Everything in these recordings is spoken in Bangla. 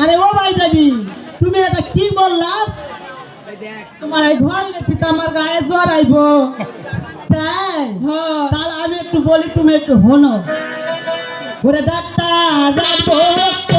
আরে ও ভাই যাবি তুমি এটা কি বললা? তোমার এই ঘর পিতা আমার গায়ে জ্বর আইব। তাই? আমি একটু বলি, তুমি একটু হনো। ডাক্তার।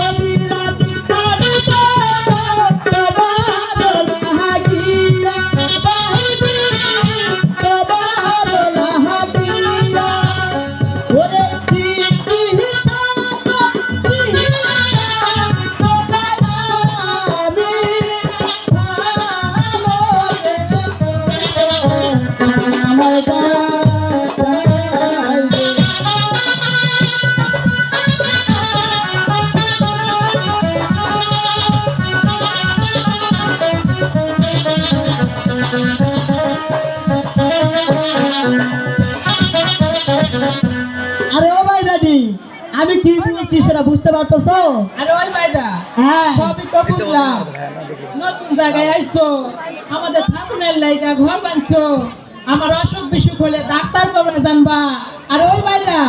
কি বলছি সেটা বুঝতে পারতেছো? আরে ওই বাইদা হ্যাঁ। সবই তো বুঝলাম নতুন জায়গায় আইছো আমাদের ঠাকুরের লাইগা ঘর বানছো আমার অসুখ বিসুখ হলে ডাক্তার কবে জানবা। আর ওই বাইদা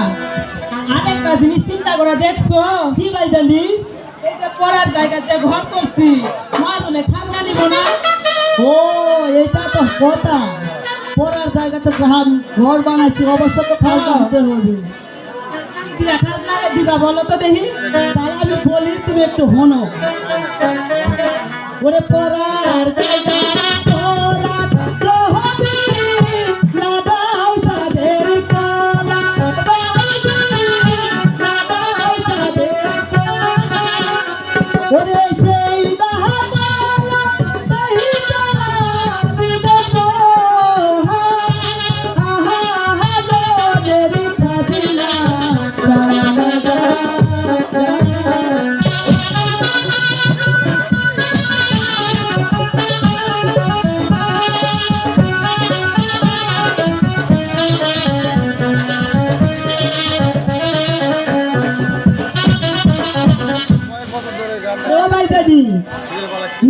আরেকটা জিনিস চিন্তা করে দেখছ? কি ভাই দাদি এই যে পড়ার জায়গাতে ঘর করছি মহাজনে খাজনা নিব না? ও এটা তো কথা। পড়ার জায়গাতে ঘর বানাইছি অবশ্য তো খাওয়া দিতে হবে। খাজনা দিবা বলো তো দেখি। তাহলে আমি বলি তুমি একটু হনো ওরে পড়ার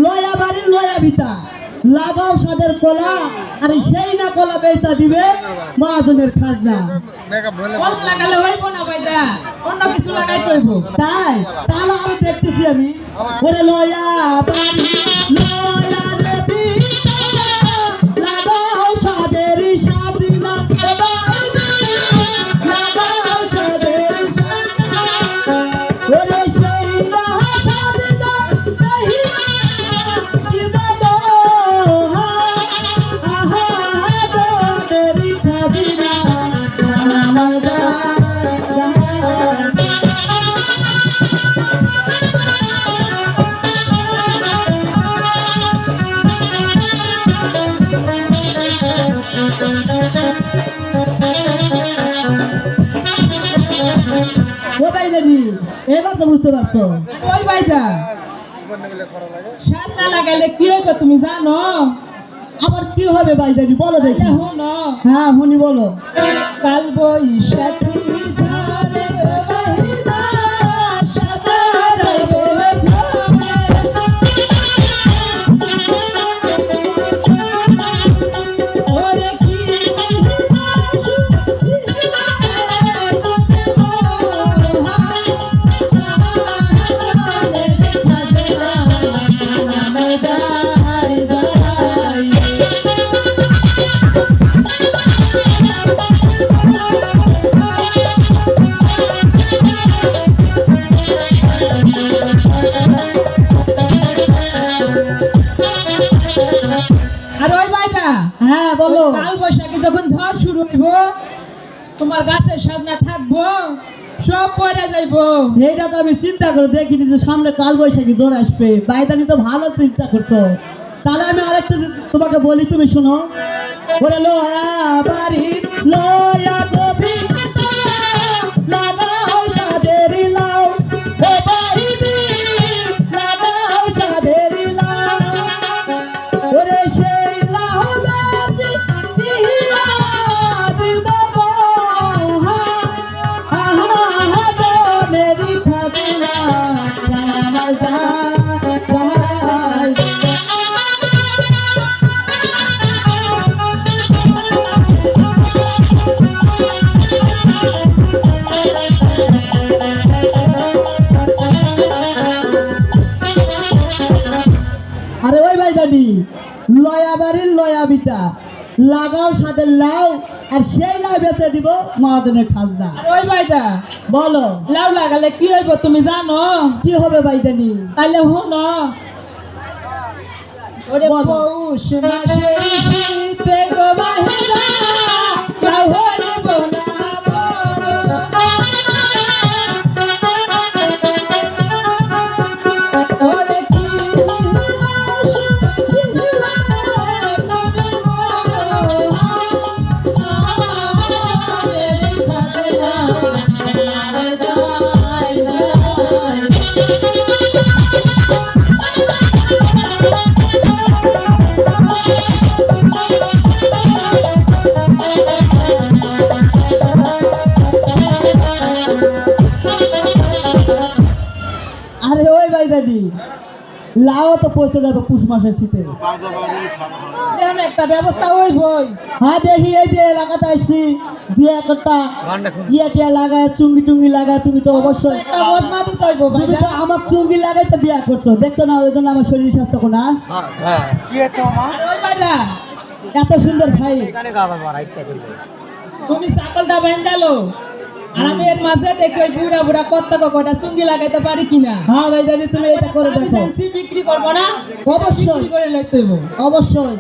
লয়া বাড়ির লয়া বিতা লাগাও সাদের কলা আর সেই না কলা বেচা দিবে মহাজনের খাজনা। কল লাগালে হইব না বাইদা অন্য কিছু লাগাই কইব। তাই তাহলে আমি দেখতেছি আমি। ওরে লয়া বাড়ি লয়া জানি এবার তো বুঝতে পারছ। ওই বাইদা সাজনা লাগাইলে কি হইবে তুমি জানো? আবার কি হবে ভাই বলো দেখি। হ্যাঁ হুনি বলো। কাল বৈশাখী হ্যাঁ বলো। কাল বৈশাখী যখন ঝড় শুরু হইব তোমার গাছের সামনে থাকব সব পড়ে যাইবো। এটা তো আমি চিন্তা করে দেখিনি যে সামনে কাল বৈশাখী জোর আসবে। বাইদানি তো ভালো চিন্তা করছ। তাহলে আমি আরেকটা তোমাকে বলি তুমি শোনো। বলে লোয়া বাড়ি লোয়া লয়া বাড়ির লয়া বিটা। লাগাও সাথে লাউ আর সেই লাউ বেচে দিব মহাজনের খাজনা। ওই ভাইটা? বলো। লাউ লাগালে কি হইব তুমি জানো? কি হবে ভাইজানি? তাহলে হন। ওরে। পৌষ মাসে শীতে গো ওই ভাইজানি লাউ তো পৌঁছে যাবে পুষ মাসের শীতে। একটা ব্যবস্থা হইবই। হ্যাঁ দেখি এই যে এলাকাতে আসছি। দুই একটা ইয়ে টিয়া লাগায় চুঙ্গি টুঙ্গি লাগায় তুমি তো অবশ্যই তুমি তো আমার চুঙ্গি লাগাইতে বিয়া করছ দেখছ না ওই জন্য আমার শরীর স্বাস্থ্য কোনা ওই এত সুন্দর ভাই। তুমি ছাগলটা বাইন্দালো আর আমি এর মাঝে দেখি ওই বুড়া বুড়া কত্তা কটা চুঙ্গি লাগাইতে পারি কিনা? হ্যাঁ ভাই তুমি এটা করে দেখো। বিক্রি করব না? অবশ্যই। করে হইব। অবশ্যই।